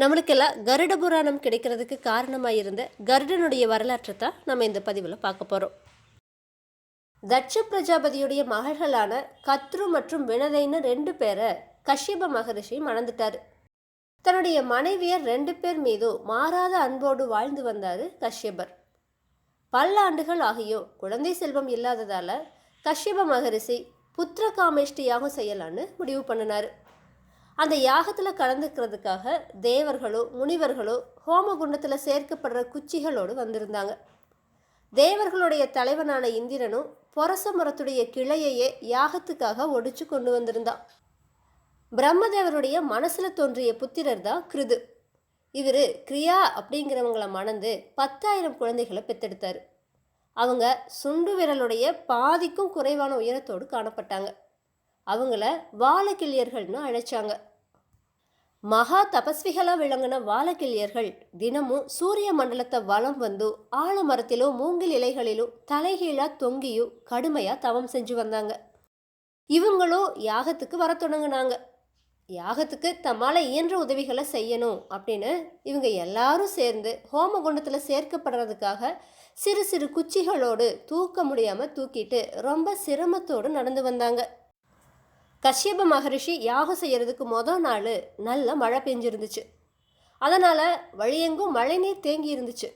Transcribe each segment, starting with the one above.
நம்மளுக்கெல்லாம் கருட புராணம் கிடைக்கிறதுக்கு காரணமாக இருந்த கருடனுடைய வரலாற்றை தான் நம்ம இந்த பதிவில் பார்க்க போகிறோம் தட்ச பிரஜாபதியுடைய மகள்களான கத்ரு மற்றும் வினதைன்னு ரெண்டு பேரை கஷ்யப மகரிஷி மணந்துட்டார். தன்னுடைய மனைவியர் ரெண்டு பேர் மீதும் மாறாத அன்போடு வாழ்ந்து வந்தார் கஷ்யபர். பல்லாண்டுகள் ஆகியோ குழந்தை செல்வம் இல்லாததால் கஷ்யப மகரிஷி புத்திர காமேஷ்டி யாகம் செய்யலான்னு முடிவு பண்ணினார். அந்த யாகத்தில் கலந்துக்கிறதுக்காக தேவர்களோ முனிவர்களோ ஹோமகுண்டத்தில் சேர்க்கப்படுற குச்சிகளோடு வந்திருந்தாங்க. தேவர்களுடைய தலைவனான இந்திரனும் பொரச மரத்துடைய கிளையையே யாகத்துக்காக ஒடிச்சு கொண்டு வந்திருந்தான் பிரம்மதேவருடைய மனசில் தோன்றிய புத்திரர் தான் கிருது. இவர் கிரியா அப்படிங்கிறவங்களை மணந்து பத்தாயிரம் குழந்தைகளை பெத்தெடுத்தார். அவங்க சுண்டு விரலுடைய பாதிக்கும் குறைவான உயரத்தோடு காணப்பட்டாங்க. அவங்கள வாழக்கிளியர்கள்னு அழைச்சாங்க. மகா தபஸ்விகளாக விளங்கின வாழக்கிளியர்கள் தினமும் சூரிய மண்டலத்தை வலம் வந்து ஆலமரத்திலோ மூங்கில் இலைகளிலும் தலைகீழாக தொங்கியும் கடுமையாக தவம் செஞ்சு வந்தாங்க. இவங்களும் யாகத்துக்கு வர தொடங்கினாங்க. யாகத்துக்கு தம்மால் இயன்ற உதவிகளை செய்யணும் அப்படின்னு இவங்க எல்லாரும் சேர்ந்து ஹோமகுண்டத்தில் சேர்க்கப்படுறதுக்காக சிறு சிறு குச்சிகளோடு தூக்க முடியாமல் தூக்கிட்டு ரொம்ப சிரமத்தோடு நடந்து வந்தாங்க. கஷ்யப மகரிஷி யாகம் செய்கிறதுக்கு மொதல் நாள் நல்ல மழை பெஞ்சிருந்துச்சு. அதனால் வழியெங்கும் மழைநீர் தேங்கி இருந்துச்சு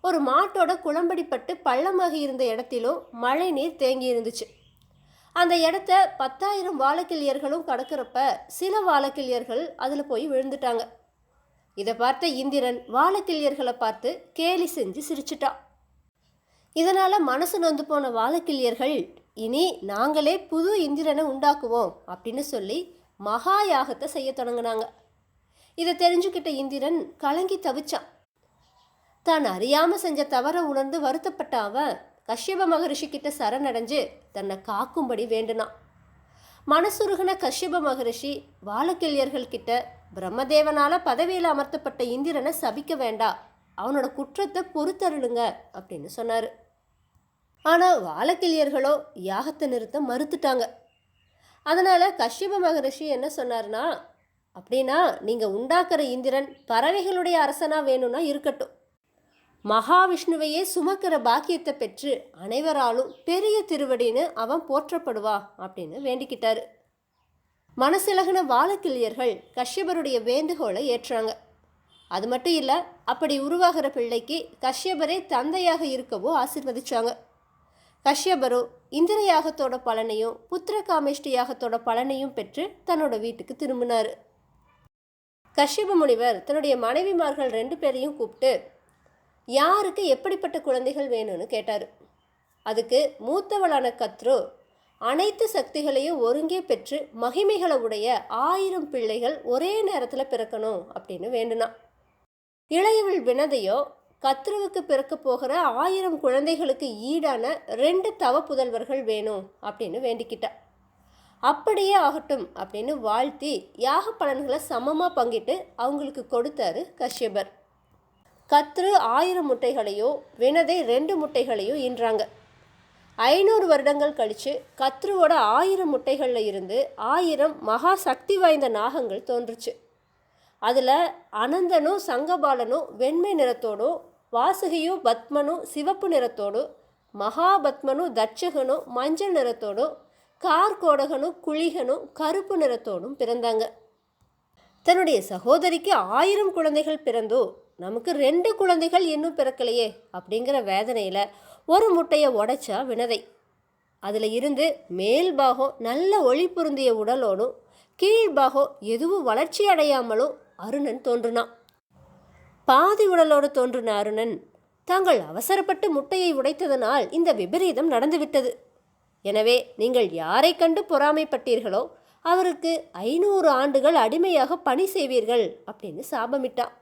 ஒரு மாட்டோட குளம்படிப்பட்டு பள்ளமாகி இருந்த இடத்திலும் மழை நீர் தேங்கி இருந்துச்சு அந்த இடத்த பத்தாயிரம் வாழக்கிளியர்களும் கடக்கிறப்ப சில வாழக்கிளியர்கள் அதில் போய் விழுந்துட்டாங்க. இதை பார்த்த இந்திரன் வாழக்கிளியர்களை பார்த்து கேலி செஞ்சு சிரிச்சிட்டான் இதனால் மனசு நொந்து போன வாழக்கிளியர்கள் இனி நாங்களே புது இந்திரனை உண்டாக்குவோம் அப்படின்னு சொல்லி மகா யாகத்தை செய்ய தொடங்கினாங்க. இதை தெரிஞ்சுக்கிட்ட இந்திரன் கலங்கி தவிச்சான். தான் அறியாமல் செஞ்ச தவற உணர்ந்து வருத்தப்பட்ட அவன் கஷ்யப மகரிஷி கிட்ட சரணடைஞ்சு தன்னை காக்கும்படி வேண்டுனான். மனசுருகின கஷ்யப மகரிஷி வாழக்கிள்ளியர்கள் கிட்ட பிரம்மதேவனால் பதவியில் அமர்த்தப்பட்ட இந்திரனை சபிக்க வேண்டாம் அவனோட குற்றத்தை பொறுத்தருளுங்க அப்படின்னு சொன்னார். ஆனால் வாழக்கிளியர்களோ யாகத்தை நிறுத்த மறுத்துட்டாங்க. அதனால் கஷ்யப மகரிஷி என்ன சொன்னார்னா அப்படின்னா நீங்கள் உண்டாக்குற இந்திரன் பறவைகளுடைய அரசனாக வேணும்னா இருக்கட்டும். மகாவிஷ்ணுவையே சுமக்கிற பாக்கியத்தை பெற்று அனைவராலும் பெரிய திருவடின்னு அவன் போற்றப்படுவா அப்படின்னு வேண்டிக்கிட்டாரு. மனசிலகின வாழக்கிளியர்கள் கஷ்யபருடைய வேண்டுகோளை ஏற்றாங்க. அது மட்டும் இல்லை அப்படி உருவாகிற பிள்ளைக்கு கஷ்யபரே தந்தையாக இருக்கவோ ஆசிர்வதிச்சாங்க. கஷ்யபரோ இந்திர யாகத்தோட பலனையும் புத்திர காமேஷ்டி யாகத்தோட பலனையும் பெற்று தன்னோட வீட்டுக்கு திரும்பினார். கஷ்யப முனிவர் தன்னுடைய மனைவிமார்கள் ரெண்டு பேரையும் கூப்பிட்டு யாருக்கு எப்படிப்பட்ட குழந்தைகள் வேணும்னு கேட்டார். அதுக்கு மூத்தவளான கத்ரு அனைத்து சக்திகளையும் ஒருங்கே பெற்று மகிமைகளை உடைய ஆயிரம் பிள்ளைகள் ஒரே நேரத்தில் பிறக்கணும் அப்படின்னு வேண்டுனா. இளையவள் வினதையோ கத்ருவுக்கு பிறக்க போகிற ஆயிரம் குழந்தைகளுக்கு ஈடான ரெண்டு தவ புதல்வர்கள் வேணும் அப்படின்னு வேண்டிக்கிட்டா. அப்படியே ஆகட்டும் அப்படின்னு வாழ்த்தி யாக பலன்களை சமமாக பங்கிட்டு அவங்களுக்கு கொடுத்தாரு கஷ்யபர். கத்ரு ஆயிரம் முட்டைகளையோ வினதை ரெண்டு முட்டைகளையும் ஈன்றாங்க. ஐநூறு வருடங்கள் கழித்து கத்ருவோட ஆயிரம் முட்டைகளில் இருந்து ஆயிரம் மகா சக்தி வாய்ந்த நாகங்கள் தோன்றுச்சு. அதில் அனந்தனும் சங்கபாலனும் வெண்மை நிறத்தோடும் வாசுகியும் பத்மனும் சிவப்பு நிறத்தோடும் மகாபத்மனும் தட்சகனும் மஞ்சள் நிறத்தோடும் கார்கோடகனும் குளிகனும் கருப்பு நிறத்தோடும் பிறந்தாங்க. தன்னுடைய சகோதரிக்கு ஆயிரம் குழந்தைகள் பிறந்தோ நமக்கு ரெண்டு குழந்தைகள் இன்னும் பிறக்கலையே அப்படிங்கிற வேதனையில் ஒரு முட்டையை உடைச்சா வினதை. அதில் இருந்து மேல் பாகம் நல்ல ஒளி பொருந்திய உடலோடும் கீழ்பாகம் எதுவும் வளர்ச்சி அடையாமலும் அருணன் தோன்றுனான். பாதி உடலோடு தோன்றின அருணன் தாங்கள் அவசரப்பட்டு முட்டையை உடைத்ததனால் இந்த விபரீதம் நடந்துவிட்டது. எனவே நீங்கள் யாரை கண்டு பொறாமைப்பட்டீர்களோ அவருக்கு ஐநூறு ஆண்டுகள் அடிமையாக பணி செய்வீர்கள் அப்படின்னு சாபமிட்டான்.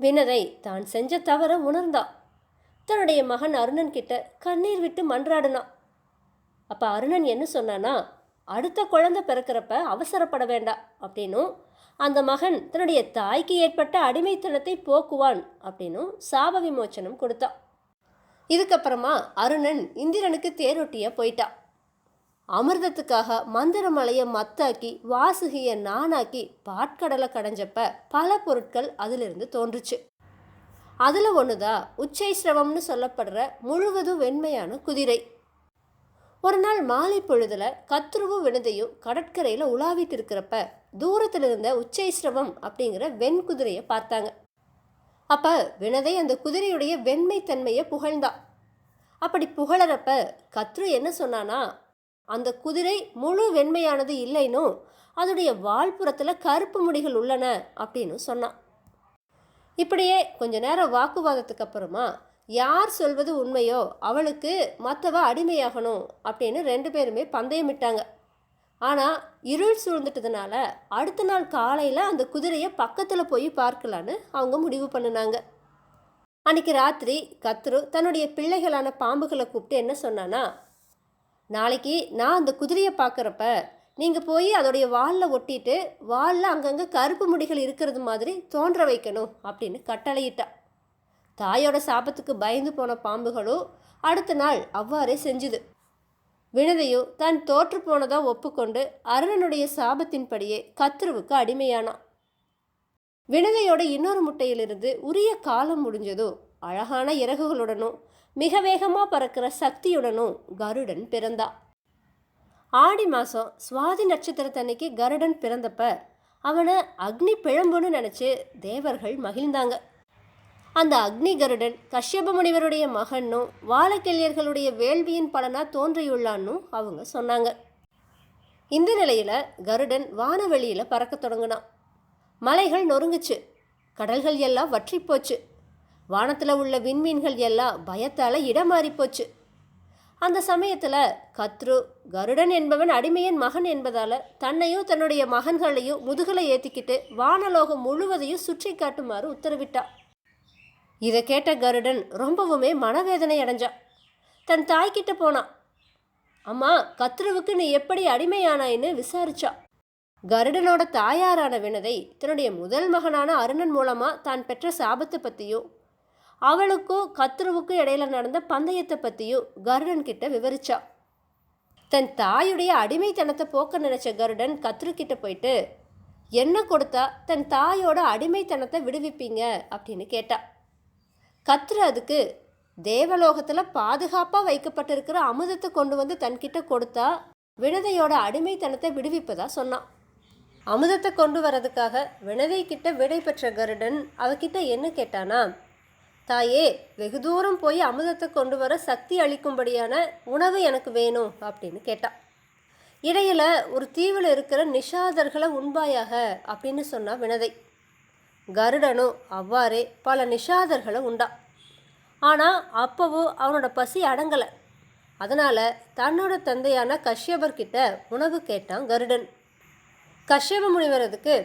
வினதை தான் செஞ்ச தவற உணர்ந்தான். தன்னுடைய மகன் அருணன் கிட்ட கண்ணீர் விட்டு மன்றாடினான். அப்போ அருணன் என்ன சொன்னான்னா அடுத்த குழந்தை பிறக்கிறப்ப அவசரப்பட வேண்டாம் அப்படின்னும் அந்த மகன் தன்னுடைய தாய்க்கு ஏற்பட்ட அடிமைத்தனத்தை போக்குவான் அப்படின்னும் சாப விமோச்சனம் கொடுத்தான். இதுக்கப்புறமா அருணன் இந்திரனுக்கு தேரொட்டிய போயிட்டான் அமிர்தத்துக்காக மந்திரமலையை மத்தாக்கி வாசுகியை நானாக்கி பாட்கடலை கடைஞ்சப்ப பல பொருட்கள் அதிலிருந்து தோன்றுச்சு. அதில் ஒன்று தான் உச்சைஸ்ரவம்னு சொல்லப்படுற முழுவதும் வெண்மையான குதிரை. ஒரு நாள் மாலை பொழுதில் கத்ருவும் வினதையும் கடற்கரையில் உலாவிட்டு இருக்கிறப்ப தூரத்தில் இருந்த உச்சைஸ்ரவம் அப்படிங்கிற வெண் குதிரையை பார்த்தாங்க. அப்போ வினதை அந்த குதிரையுடைய வெண்மை தன்மையை புகழ்ந்தா. அப்படி புகழறப்ப கத்ரு என்ன சொன்னானா அந்த குதிரை முழு வெண்மையானது இல்லைனோ அதோடைய வால்புறத்தில் கருப்பு முடிகள் உள்ளன அப்படின்னு சொன்னான் இப்படியே கொஞ்ச நேரம் வாக்குவாதத்துக்கு அப்புறமா யார் சொல்வது உண்மையோ அவளுக்கு மற்றவ அடிமையாகணும் அப்படின்னு ரெண்டு பேருமே பந்தயமிட்டாங்க. ஆனால் இருள் சூழ்ந்துட்டதுனால அடுத்த நாள் காலையில் அந்த குதிரையை பக்கத்தில் போய் பார்க்கலான்னு அவங்க முடிவு பண்ணினாங்க. அன்னைக்கு ராத்திரி கத்ரு தன்னுடைய பிள்ளைகளான பாம்புகளை கூப்பிட்டு என்ன சொன்னானா நாளைக்கு நான் அந்த குதிரையை பார்க்குறப்ப நீங்கள் போய் அதோடைய வாலில் ஒட்டிட்டு வாலில் அங்கங்கே கருப்பு முடிகள் இருக்கிறது மாதிரி தோன்ற வைக்கணும் அப்படின்னு கட்டளையிட்டா. தாயோட சாபத்துக்கு பயந்து போன பாம்புகளும் அடுத்த நாள் அவ்வாறே செஞ்சுது. வினதையும் தான் தோற்று போனதா ஒப்புக்கொண்டு அருணனுடைய சாபத்தின்படியே கத்ருவுக்கு அடிமையானான். வினதையோட இன்னொரு முட்டையிலிருந்து உரிய காலம் முடிஞ்சதோ அழகான இறகுகளுடனும் மிக வேகமாக பறக்கிற சக்தியுடனும் கருடன் பிறந்தா. ஆடி மாதம் சுவாதி நட்சத்திரத்தன்னைக்கு கருடன் பிறந்தப்ப அவனை அக்னி பிழம்புன்னு நினச்சி தேவர்கள் மகிழ்ந்தாங்க. அந்த அக்னி கருடன் கஷ்யப முனிவருடைய மகனும் வாழக்கிள்ளியர்களுடைய வேள்வியின் பலனாக தோன்றியுள்ளான்னு அவங்க சொன்னாங்க. இந்த நிலையில் கருடன் வானவெளியில் பறக்க தொடங்கினான். மலைகள் நொறுங்குச்சு கடல்கள் எல்லாம் வற்றி போச்சு வானத்தில் உள்ள விண்மீன்கள் எல்லாம் பயத்தால் இடம் போச்சு. அந்த சமயத்தில் கத்ரு கருடன் என்பவன் அடிமையின் மகன் என்பதால் தன்னையும் தன்னுடைய மகன்களையும் முதுகலை ஏற்றிக்கிட்டு வானலோகம் முழுவதையும் சுற்றி காட்டுமாறு உத்தரவிட்டான். இதை கேட்ட கருடன் ரொம்பவுமே மனவேதனை அடைஞ்சான். தன் தாய்கிட்ட போனான். அம்மா கத்ருவுக்கு நீ எப்படி அடிமையானாயின்னு விசாரிச்சா கருடனோட தாயாரான வினதை தன்னுடைய முதல் மகனான அருணன் மூலமாக தான் பெற்ற சாபத்தை பற்றியும் அவளுக்கும் கத்ருவுக்கும் இடையில நடந்த பந்தயத்தை பற்றியும் கருடன் கிட்ட விவரிச்சா தன் தாயுடைய அடிமைத்தனத்தை போக்க நினைச்ச கருடன் கத்ரு கிட்ட போயிட்டு என்ன கொடுத்தா தன் தாயோட அடிமைத்தனத்தை விடுவிப்பீங்க? அப்படின்னு கேட்டா கத்துரு அதுக்கு தேவலோகத்தில் பாதுகாப்பாக வைக்கப்பட்டிருக்கிற அமுதத்தை கொண்டு வந்து தன்கிட்ட கொடுத்தா வினதையோட அடிமைத்தனத்தை விடுவிப்பதா சொன்னான். அமுதத்தை கொண்டு வரதுக்காக வினதை கிட்ட விடை பெற்ற கருடன் அவகிட்ட என்ன கேட்டானா தாயே வெகு தூரம் போய் அமுதத்தை கொண்டு வர சக்தி அளிக்கும்படியான உணவு எனக்கு வேணும் அப்படின்னு கேட்டான். இடையில ஒரு தீவில் இருக்கிற நிஷாதர்களை உண்பாயாக அப்படின்னு சொன்னா வினதை. கருடனும் அவ்வாறே பல நிஷாதர்களும் உண்டா. ஆனால் அப்போவும் அவனோட பசி அடங்கலை. அதனால் தன்னோட தந்தையான கஷ்யபர்கிட்ட உணவு கேட்டான் கருடன். கஷ்யப முனிவரதுக்கு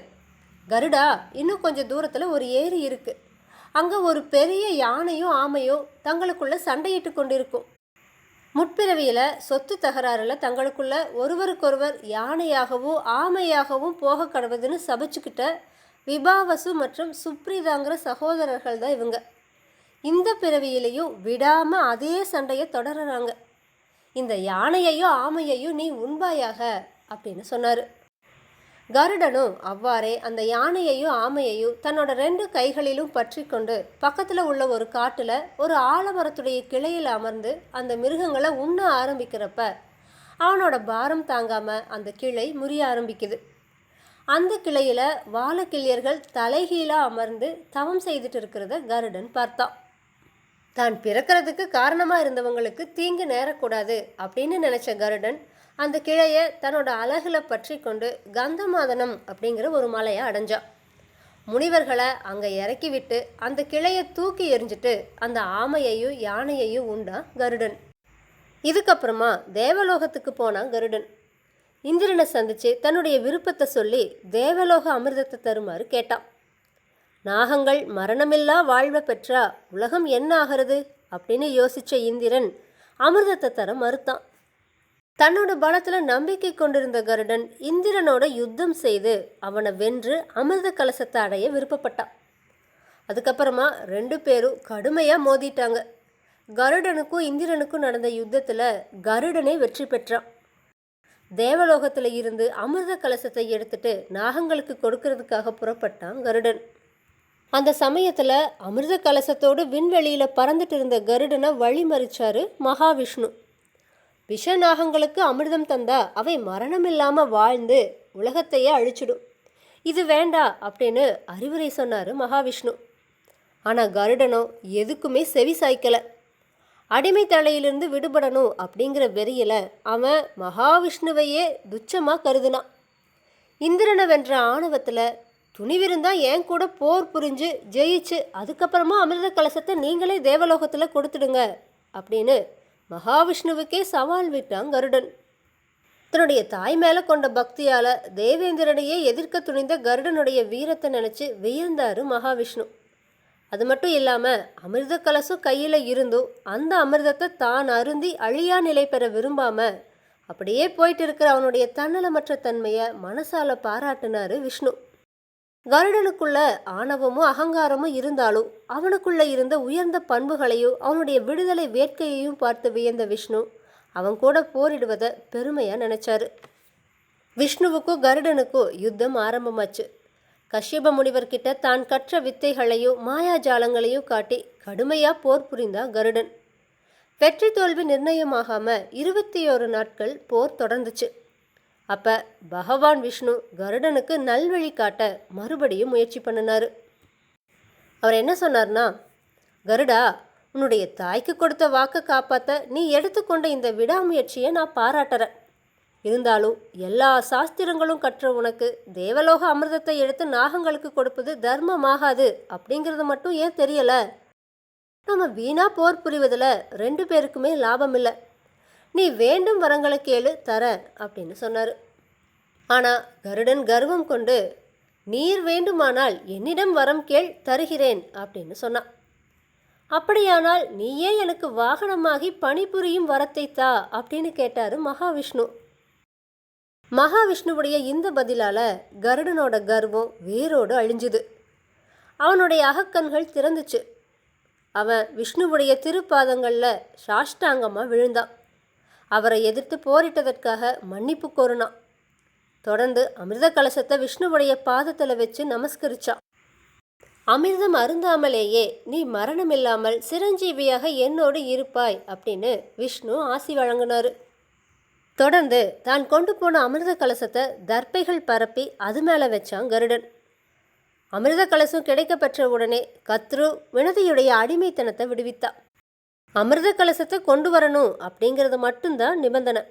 கருடா இன்னும் கொஞ்சம் தூரத்தில் ஒரு ஏரி இருக்குது அங்கே ஒரு பெரிய யானையும் ஆமையும் தங்களுக்குள்ள சண்டையிட்டு கொண்டிருக்கும். முற்பிறவியில் சொத்து தகராறில் தங்களுக்குள்ள ஒருவருக்கொருவர் யானையாகவும் ஆமையாகவும் போக கடவுதுன்னு சபிச்சுக்கிட்ட விபாவசு மற்றும் சுப்ரீதாங்கிற சகோதரர்கள் தான் இவங்க. இந்த பிறவியிலையும் விடாமல் அதே சண்டையை தொடர்றாங்க. இந்த யானையையும் ஆமையையும் நீ உண்பாயாக அப்படின்னு சொன்னார். கருடனும் அவ்வாறே அந்த யானையையும் ஆமையையும் தன்னோட ரெண்டு கைகளிலும் பற்றி கொண்டு பக்கத்தில் உள்ள ஒரு காட்டில் ஒரு ஆலமரத்துடைய கிளையில் அமர்ந்து அந்த மிருகங்களை உண்ண ஆரம்பிக்கிறப்ப அவனோட பாரம் தாங்காமல் அந்த கிளை முறிய ஆரம்பிக்குது. அந்த கிளையில் வாழக்கிளியர்கள் தலைகீழாக அமர்ந்து தவம் செய்துட்டு இருக்கிறத கருடன் பார்த்தான் தான் பிறக்கிறதுக்கு காரணமாக இருந்தவங்களுக்கு தீங்கு நேரக்கூடாது அப்படின்னு நினச்ச கருடன் அந்த கிளையை தன்னோட அழகில் பற்றி கொண்டு கந்தமாதனம் அப்படிங்கிற ஒரு மலையை அடைஞ்சான் முனிவர்களை அங்கே இறக்கி விட்டு அந்த கிளையை தூக்கி எறிஞ்சிட்டு அந்த ஆமையையும் யானையையும் உண்டான் கருடன். இதுக்கப்புறமா தேவலோகத்துக்கு போனான் கருடன். இந்திரனை சந்தித்து தன்னுடைய விருப்பத்தை சொல்லி தேவலோக அமிர்தத்தை தருமாறு கேட்டான். நாகங்கள் மரணமில்லா வாழ்வை பெற்றா உலகம் என்ன ஆகிறது? அப்படின்னு யோசித்த இந்திரன் அமிர்தத்தை தர மறுத்தான். தன்னோட பலத்தில் நம்பிக்கை கொண்டிருந்த கருடன் இந்திரனோட யுத்தம் செய்து அவனை வென்று அமிர்த கலசத்தை அடைய விருப்பப்பட்டான். அதுக்கப்புறமா ரெண்டு பேரும் கடுமையாக மோதிட்டாங்க. கருடனுக்கும் இந்திரனுக்கும் நடந்த யுத்தத்தில் கருடனே வெற்றி பெற்றான். தேவலோகத்தில் இருந்து அமிர்த கலசத்தை எடுத்துட்டு நாகங்களுக்கு கொடுக்கறதுக்காக புறப்பட்டான் கருடன். அந்த சமயத்தில் அமிர்த கலசத்தோடு விண்வெளியில் பறந்துட்டு இருந்த கருடனை வழிமறிச்சாரு மகாவிஷ்ணு. விஷ நாகங்களுக்கு அமிர்தம் தந்தா அவை மரணம் இல்லாமல் வாழ்ந்து உலகத்தையே அழிச்சிடும். இது வேண்டா அப்படின்னு அறிவுரை சொன்னார் மகாவிஷ்ணு. ஆனால் கருடனோ எதுக்குமே செவி சாய்க்கலை. அடிமை தலையிலிருந்து விடுபடணும் அப்படிங்கிற வெறியில் அவன் மகாவிஷ்ணுவையே துச்சமாக கருதுனான். இந்திரனை வென்ற ஆணவத்தில் துணிவிருந்தா என் கூட போர் புரிஞ்சு ஜெயிச்சு அதுக்கப்புறமா அமிர்த கலசத்தை நீங்களே தேவலோகத்தில் கொடுத்துடுங்க அப்படின்னு மகாவிஷ்ணுவுக்கே சவால் விட்டான் கருடன். தன்னுடைய தாய் மேலே கொண்ட பக்தியால் தேவேந்திரனையே எதிர்க்க துணிந்த கருடனுடைய வீரத்தை நினச்சி வியந்தாரு மகாவிஷ்ணு. அது மட்டும் இல்லாமல் அமிர்த கலசம் கையில் இருந்தும் அந்த அமிர்தத்தை தான் அருந்தி அழியா நிலை பெற விரும்பாம அப்படியே போயிட்டு இருக்கிற அவனுடைய தன்னலமற்ற தன்மையை மனசால பாராட்டினாரு விஷ்ணு. கருடனுக்குள்ள ஆணவமும் அகங்காரமும் இருந்தாலும் அவனுக்குள்ள இருந்த உயர்ந்த பண்புகளையும் அவனுடைய விடுதலை வேட்கையையும் பார்த்து வியந்த விஷ்ணு அவன் கூட போரிடுவதை பெருமையாக நினைச்சாரு. விஷ்ணுவுக்கும் கருடனுக்கும் யுத்தம் ஆரம்பமாச்சு. கஷ்யப முனிவர்கிட்ட தான் கற்ற வித்தைகளையும் மாயாஜாலங்களையும் காட்டி கடுமையாக போர் புரிந்தா கருடன். வெற்றி தோல்வி நிர்ணயமாகாம இருபத்தி ஒரு நாட்கள் போர் தொடர்ந்துச்சு. அப்ப பகவான் விஷ்ணு கருடனுக்கு நல்வழி காட்ட மறுபடியும் முயற்சி பண்ணினாரு. அவர் என்ன சொன்னார்னா கருடா உன்னுடைய தாய்க்கு கொடுத்த வாக்கை காப்பாற்ற நீ எடுத்துக்கொண்ட இந்த விடாமுயற்சியை நான் பாராட்டுறேன். இருந்தாலும் எல்லா சாஸ்திரங்களும் கற்ற உனக்கு தேவலோக அமிர்தத்தை எடுத்து நாகங்களுக்கு கொடுப்பது தர்மமாகாது அப்படிங்கிறது மட்டும் ஏன் தெரியல? நம்ம வீணா போர் புரிவதில் ரெண்டு பேருக்குமே லாபம் இல்லை நீ வேண்டும் வரங்களை கேளு தர அப்படின்னு சொன்னார். ஆனால் கருடன் கர்வம் கொண்டு நீர் வேண்டுமானால் என்னிடம் வரம் கேள் தருகிறேன் அப்படின்னு சொன்னான் அப்படியானால் நீயே எனக்கு வாகனமாகி பணிபுரியும் வரத்தை தா அப்படின்னு கேட்டார் மகாவிஷ்ணு. மகாவிஷ்ணுவுடைய இந்த பதிலால கருடனோட கர்வம் வேரோடு அழிஞ்சுது. அவனுடைய அகக்கண்கள் திறந்துச்சு. அவன் விஷ்ணுவுடைய திருப்பாதங்களில் சாஷ்டாங்கமாக விழுந்தான். அவரை எதிர்த்து போரிட்டதற்காக மன்னிப்பு கோருனான். தொடர்ந்து அமிர்த கலசத்தை விஷ்ணுவுடைய பாதத்தில் வச்சு நமஸ்கரிச்சான். அமிர்தம் அருந்தாமலேயே நீ மரணமில்லாமல் சிரஞ்சீவியாக என்னோடு இருப்பாய் அப்படின்னு விஷ்ணு ஆசி வழங்கினாரு. தொடர்ந்து தான் கொண்டு போன அமிர்த கலசத்தை தர்ப்பைகள் பரப்பி அது மேலே வச்சான் கருடன். அமிர்த கலசம் கிடைக்க பெற்ற உடனே கத்ரு வினதியுடைய அடிமைத்தனத்தை விடுவித்தா அமிர்த கலசத்தை கொண்டு வரணும் அப்படிங்கிறது மட்டும்தான் நிபந்தனை.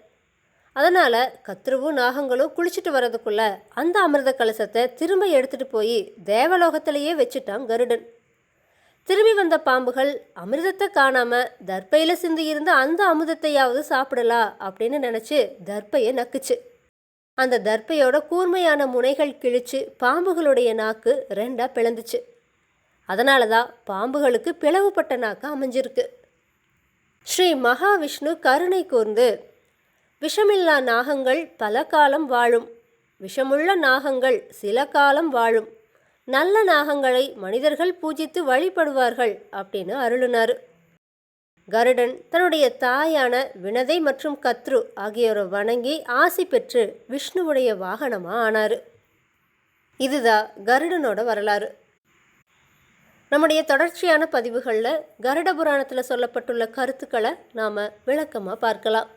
அதனால் கத்ருவும் நாகங்களும் குளிச்சுட்டு வர்றதுக்குள்ள அந்த அமிர்த கலசத்தை திரும்ப எடுத்துகிட்டு போய் தேவலோகத்திலேயே வச்சுட்டான் கருடன். திரும்பி வந்த பாம்புகள் அமிர்தத்தை காணாம தர்பையில சிந்தியிருந்த அந்த அமிர்தத்தையாவது சாப்பிடலாம் அப்படின்னு நினச்சி தர்பையை நக்குச்சு. அந்த தர்ப்பையோட கூர்மையான முனைகள் கிழிச்சு பாம்புகளுடைய நாக்கு ரெண்டா பிளந்துச்சு. அதனால தான் பாம்புகளுக்கு பிளவுபட்ட நாக்கு அமைஞ்சிருக்கு. ஸ்ரீ மகாவிஷ்ணு கருணை கூர்ந்து விஷமில்லா நாகங்கள் பல காலம் வாழும் விஷமுள்ள நாகங்கள் சில காலம் வாழும் நல்ல நாகங்களை மனிதர்கள் பூஜித்து வழிபடுவார்கள் அப்படின்னு அருளினார். கருடன் தன்னுடைய தாயான வினதை மற்றும் கத்ரு ஆகியோரை வணங்கி ஆசி பெற்று விஷ்ணுவுடைய வாகனமாக ஆனார். இதுதான் கருடனோட வரலாறு. நம்முடைய தொடர்ச்சியான பதிவுகளில் கருட புராணத்தில் சொல்லப்பட்டுள்ள கருத்துக்களை நாம் விளக்கமாக பார்க்கலாம்.